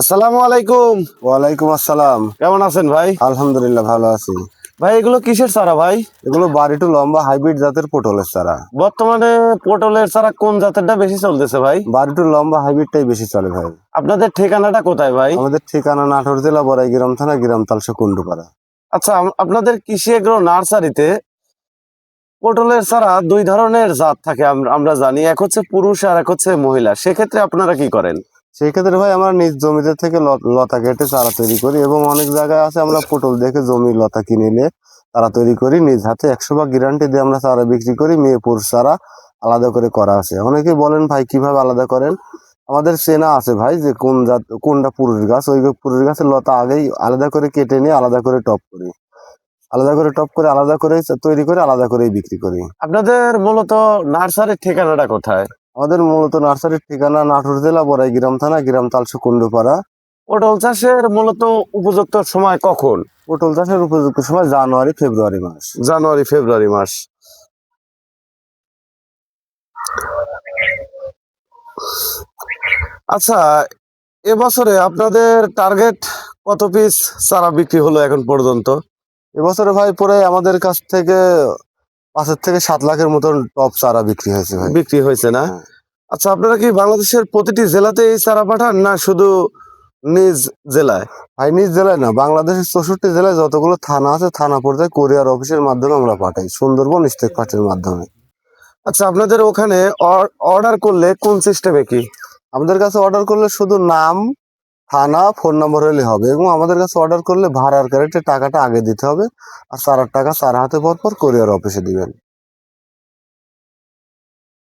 আসসালামু আলাইকুম। ওয়ালাইকুম আসসালাম। কেমন আছেন ভাই? আলহামদুলিল্লাহ ভালো আছি। ভাই এগুলো কিসের চারা ভাই? এগুলো বাড়িটু লম্বা হাইব্রিড জাতের পটলের চারা। বর্তমানে পটলের চারা কোন জাতেরটা বেশি চলতেছে ভাই? বাড়িটু লম্বা হাইব্রিডটাই বেশি চলে ভাই। আপনাদের ঠিকানাটা কোথায় ভাই? আমাদের ঠিকানা নাটোর জেলা বড়াই গ্রাম থানা গ্রাম তালসা কুন্ডুপাড়া আচ্ছা আপনাদের কৃষি এগ্রো নার্সারিতে পটলের চারা দুই ধরনের জাত থাকে আমরা জানি। এক হচ্ছে পুরুষ আর এক হচ্ছে মহিলা। সেক্ষেত্রে আপনারা কি করেন? সেই ক্ষেত্রে ভাই আমরা নিজ জমিতে থেকে লতা কেটে চারা তৈরি করি এবং অনেক জায়গায় আছে আমরা পটল দেখে জমি লতা কিনে নিয়ে চারা তৈরি করি। নিজ হাতে একশো ভাগ গ্যারান্টি দিয়ে আমরা চারা বিক্রি করি মেয়ে পুরুষ চারা আলাদা করে করা আছে। অনেকে বলেন, ভাই, কীভাবে আলাদা করেন? আমাদের চেনা আছে ভাই যে কোন জাত, কোনটা পুরুষ গাছ, ওই পুরুষ গাছের লতা আগেই আলাদা করে কেটে নিয়ে আলাদা করে টপ করি। আলাদা করে টপ করে আলাদা করে তৈরি করে, আলাদা করেই বিক্রি করি। আপনাদের মূলত নার্সারির ঠিকানাটা কোথায়? আমাদের মূলত নার্সারির ঠিকানা নাটোর জেলা বড়াই গ্রাম থানা গ্রাম তালসু কুন্ডুপাড়া পটল চাষের মূলত উপযুক্ত সময় কখন? পটল চাষের উপযুক্ত সময় জানুয়ারি ফেব্রুয়ারি মাস। জানুয়ারি ফেব্রুয়ারি মাস। আচ্ছা এবছরে আপনাদের টার্গেট কত পিস চারা বিক্রি হলো এখন পর্যন্ত? এবছরে ভাই পরে আমাদের কাছ থেকে পাঁচের থেকে সাত লাখের মতন টপ চারা বিক্রি হয়েছে ভাই। বিক্রি হয়েছে না? হ্যাঁ। আচ্ছা আপনারা কি বাংলাদেশের প্রতিটি জেলাতে এই চারা পাঠান না শুধু নিজ জেলায়? ভাই নিজ জেলায় না বাংলাদেশের চৌষট্টি জেলায় যতগুলো থানা আছে থানা পর্যায়ে কোরিয়ার অফিসের মাধ্যমে আমরা পাঠাই সুন্দরবন স্টেক পার্টির মাধ্যমে। আচ্ছা আপনাদের ওখানে অর্ডার করলে কোন সিস্টেমে কি? আমাদের কাছে অর্ডার করলে শুধু নাম থানা ফোন নম্বর হলে হবে এবং আমাদের কাছে অর্ডার করলে ভাড়ার কারেটে টাকাটা আগে দিতে হবে আর চারার টাকা সার হাতে পর পর কোরিয়ার অফিসে দিবেন।